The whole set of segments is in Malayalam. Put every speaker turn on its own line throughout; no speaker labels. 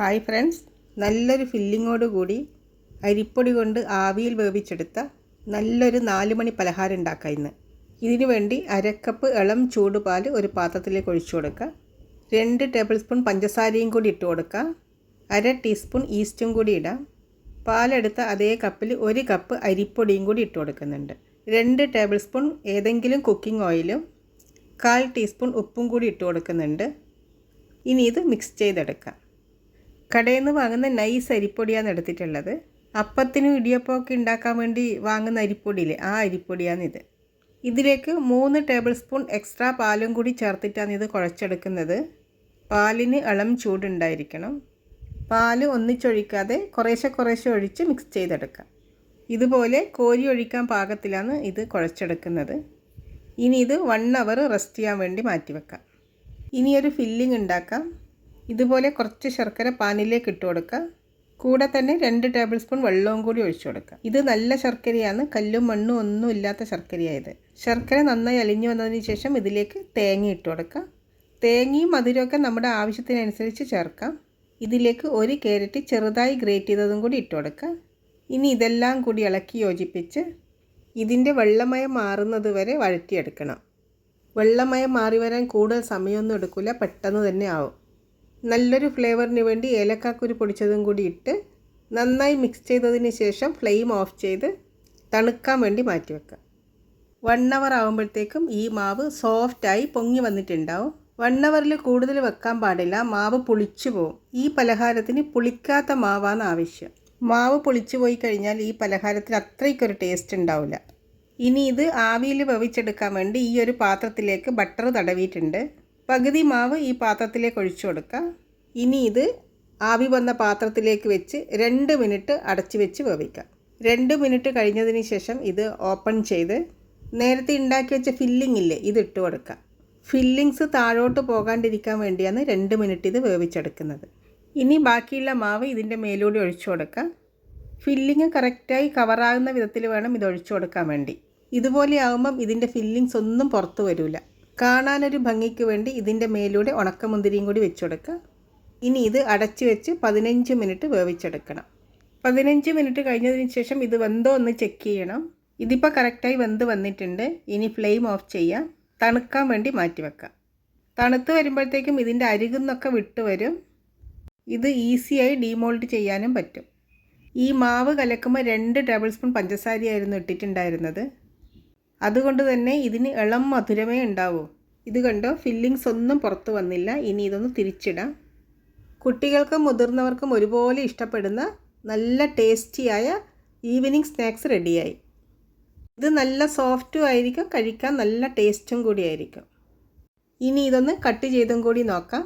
ഹായ് ഫ്രണ്ട്സ് നല്ലൊരു ഫില്ലിങ്ങോടുകൂടി അരിപ്പൊടി കൊണ്ട് ആവിയിൽ വേവിച്ചെടുത്ത നല്ലൊരു നാല് മണി പലഹാരം ഉണ്ടാക്കാം ഇന്ന് ഇതിനു വേണ്ടി അരക്കപ്പ് ഇളം ചൂടുപാൽ ഒരു പാത്രത്തിലേക്ക് ഒഴിച്ചു കൊടുക്കുക രണ്ട് ടേബിൾ സ്പൂൺ പഞ്ചസാരയും കൂടി ഇട്ട് കൊടുക്കുക അര ടീസ്പൂൺ ഈസ്റ്റും കൂടി ഇടാം പാലെടുത്ത അതേ കപ്പിൽ ഒരു കപ്പ് അരിപ്പൊടിയും കൂടി ഇട്ട് കൊടുക്കുന്നുണ്ട് രണ്ട് ടേബിൾ സ്പൂൺ ഏതെങ്കിലും കുക്കിംഗ് ഓയിലും കാൽ ടീസ്പൂൺ ഉപ്പും കൂടി ഇട്ട് കൊടുക്കുന്നുണ്ട് ഇനി ഇത് മിക്സ് ചെയ്തെടുക്കാം കടയിൽ നിന്ന് വാങ്ങുന്ന നൈസ് അരിപ്പൊടിയാണ് എടുത്തിട്ടുള്ളത് അപ്പത്തിനും ഇടിയപ്പമൊക്കെ ഉണ്ടാക്കാൻ വേണ്ടി വാങ്ങുന്ന അരിപ്പൊടിയില്ലേ ആ അരിപ്പൊടിയാണിത് ഇതിലേക്ക് മൂന്ന് ടേബിൾ സ്പൂൺ എക്സ്ട്രാ പാലും കൂടി ചേർത്തിട്ടാണ് ഇത് കുഴച്ചെടുക്കുന്നത് പാലിന് ഇളം ചൂടുണ്ടായിരിക്കണം പാൽ ഒന്നിച്ചൊഴിക്കാതെ കുറേശ്ശെ കുറേശ്ശെ ഒഴിച്ച് മിക്സ് ചെയ്തെടുക്കാം ഇതുപോലെ കോരി ഒഴിക്കാൻ പാകത്തിലാണ് ഇത് കുഴച്ചെടുക്കുന്നത് ഇനി ഇത് വൺ അവർ റെസ്റ്റ് ചെയ്യാൻ വേണ്ടി മാറ്റി ഇനി ഇനിയൊരു ഫില്ലിംഗ് ഉണ്ടാക്കാം ഇതുപോലെ കുറച്ച് ശർക്കര പാനിലേക്ക് ഇട്ട് കൊടുക്കുക കൂടെ തന്നെ രണ്ട് ടേബിൾ സ്പൂൺ വെള്ളവും കൂടി ഒഴിച്ചു കൊടുക്കുക ഇത് നല്ല ശർക്കരയാണ് കല്ലും മണ്ണും ഒന്നും ഇല്ലാത്ത ശർക്കരയായത് ശർക്കര നന്നായി അലിഞ്ഞു വന്നതിന് ശേഷം ഇതിലേക്ക് തേങ്ങ ഇട്ട് കൊടുക്കുക തേങ്ങയും മധുരമൊക്കെ നമ്മുടെ ആവശ്യത്തിനനുസരിച്ച് ചേർക്കാം ഇതിലേക്ക് ഒരു ക്യാരറ്റ് ചെറുതായി ഗ്രേറ്റ് ചെയ്തതും കൂടി ഇട്ട് കൊടുക്കുക ഇനി ഇതെല്ലാം കൂടി ഇളക്കി യോജിപ്പിച്ച് ഇതിൻ്റെ വെള്ളമയം മാറുന്നത് വരെ വഴറ്റിയെടുക്കണം വെള്ളമയം മാറി വരാൻ കൂടുതൽ സമയമൊന്നും എടുക്കില്ല പെട്ടെന്ന് തന്നെ ആവും നല്ലൊരു ഫ്ലേവറിന് വേണ്ടി ഏലക്കാക്കുരു പൊടിച്ചതും കൂടി ഇട്ട് നന്നായി മിക്സ് ചെയ്തതിന് ശേഷം ഫ്ലെയിം ഓഫ് ചെയ്ത് തണുക്കാൻ വേണ്ടി മാറ്റി വെക്കുക വൺ അവർ ആകുമ്പോഴത്തേക്കും ഈ മാവ് സോഫ്റ്റായി പൊങ്ങി വന്നിട്ടുണ്ടാവും വൺ അവറിൽ കൂടുതൽ വെക്കാൻ പാടില്ല മാവ് പുളിച്ചു പോകും ഈ പലഹാരത്തിന് പുളിക്കാത്ത മാവാണ് ആവശ്യം മാവ് പുളിച്ചു പോയി കഴിഞ്ഞാൽ ഈ പലഹാരത്തിന് അത്രയ്ക്കൊരു ടേസ്റ്റ് ഉണ്ടാവില്ല ഇനി ഇത് ആവിയിൽ വേവിച്ചെടുക്കാൻ വേണ്ടി ഈ ഒരു പാത്രത്തിലേക്ക് ബട്ടർ തടവിയിട്ടുണ്ട് പകുതി മാവ് ഈ പാത്രത്തിലേക്ക് ഒഴിച്ചു കൊടുക്കുക ഇനി ഇത് ആവി വന്ന പാത്രത്തിലേക്ക് വെച്ച് രണ്ട് മിനിറ്റ് അടച്ചു വെച്ച് വേവിക്കാം രണ്ട് മിനിറ്റ് കഴിഞ്ഞതിന് ശേഷം ഇത് ഓപ്പൺ ചെയ്ത് നേരത്തെ ഉണ്ടാക്കി വെച്ച ഫില്ലിംഗ് ഇല്ലേ ഇത് ഇട്ട് കൊടുക്കുക ഫില്ലിങ്സ് താഴോട്ട് പോകാണ്ടിരിക്കാൻ വേണ്ടിയാണ് രണ്ട് മിനിറ്റ് ഇത് വേവിച്ചെടുക്കുന്നത് ഇനി ബാക്കിയുള്ള മാവ് ഇതിൻ്റെ മേലൂടെ ഒഴിച്ചു കൊടുക്കുക ഫില്ലിങ് കറക്റ്റായി കവറാകുന്ന വിധത്തിൽ വേണം ഇത് ഒഴിച്ചു കൊടുക്കാൻ വേണ്ടി ഇതുപോലെ ആകുമ്പം ഇതിൻ്റെ ഫില്ലിങ്സ് ഒന്നും പുറത്തു വരില്ല കാണാനൊരു ഭംഗിക്ക് വേണ്ടി ഇതിൻ്റെ മേലൂടെ ഉണക്കമുന്തിരിയും കൂടി വെച്ചെടുക്കുക ഇനി ഇത് അടച്ചു വെച്ച് പതിനഞ്ച് മിനിറ്റ് വേവിച്ചെടുക്കണം പതിനഞ്ച് മിനിറ്റ് കഴിഞ്ഞതിന് ശേഷം ഇത് വെന്തോ ഒന്ന് ചെക്ക് ചെയ്യണം ഇതിപ്പോൾ കറക്റ്റായി വെന്ത് വന്നിട്ടുണ്ട് ഇനി ഫ്ലെയിം ഓഫ് ചെയ്യാം തണുക്കാൻ വേണ്ടി മാറ്റി വെക്കാം തണുത്ത് വരുമ്പോഴത്തേക്കും ഇതിൻ്റെ അരികുന്നൊക്കെ വിട്ട് വരും ഇത് ഈസിയായി ഡീമോൾഡ് ചെയ്യാനും പറ്റും ഈ മാവ് കലക്കുമ്പോൾ രണ്ട് ടേബിൾ സ്പൂൺ പഞ്ചസാരയായിരുന്നു ഇട്ടിട്ടുണ്ടായിരുന്നത് അതുകൊണ്ട് തന്നെ ഇതിന് ഇളം മധുരമേ ഉണ്ടാവൂ ഇത് കണ്ടോ ഫില്ലിങ്സ് ഒന്നും പുറത്ത് വന്നില്ല ഇനി ഇതൊന്ന് തിരിച്ചിടാം കുട്ടികൾക്കും മുതിർന്നവർക്കും ഒരുപോലെ ഇഷ്ടപ്പെടുന്ന നല്ല ടേസ്റ്റിയായ ഈവനിങ് സ്നാക്സ് റെഡിയായി ഇത് നല്ല സോഫ്റ്റും ആയിരിക്കും കഴിക്കാൻ നല്ല ടേസ്റ്റും കൂടിയായിരിക്കും ഇനി ഇതൊന്ന് കട്ട് ചെയ്തും കൂടി നോക്കാം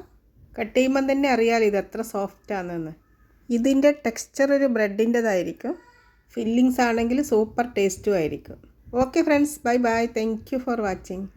കട്ട് ചെയ്യുമ്പം തന്നെ അറിയാമല്ലോ ഇത് എത്ര സോഫ്റ്റാണെന്ന് ഇതിൻ്റെ ടെക്സ്ചർ ഒരു ബ്രെഡിൻ്റെതായിരിക്കും ഫില്ലിങ്സ് ആണെങ്കിൽ സൂപ്പർ ടേസ്റ്റും ആയിരിക്കും Okay friends, bye bye. Thank you for watching.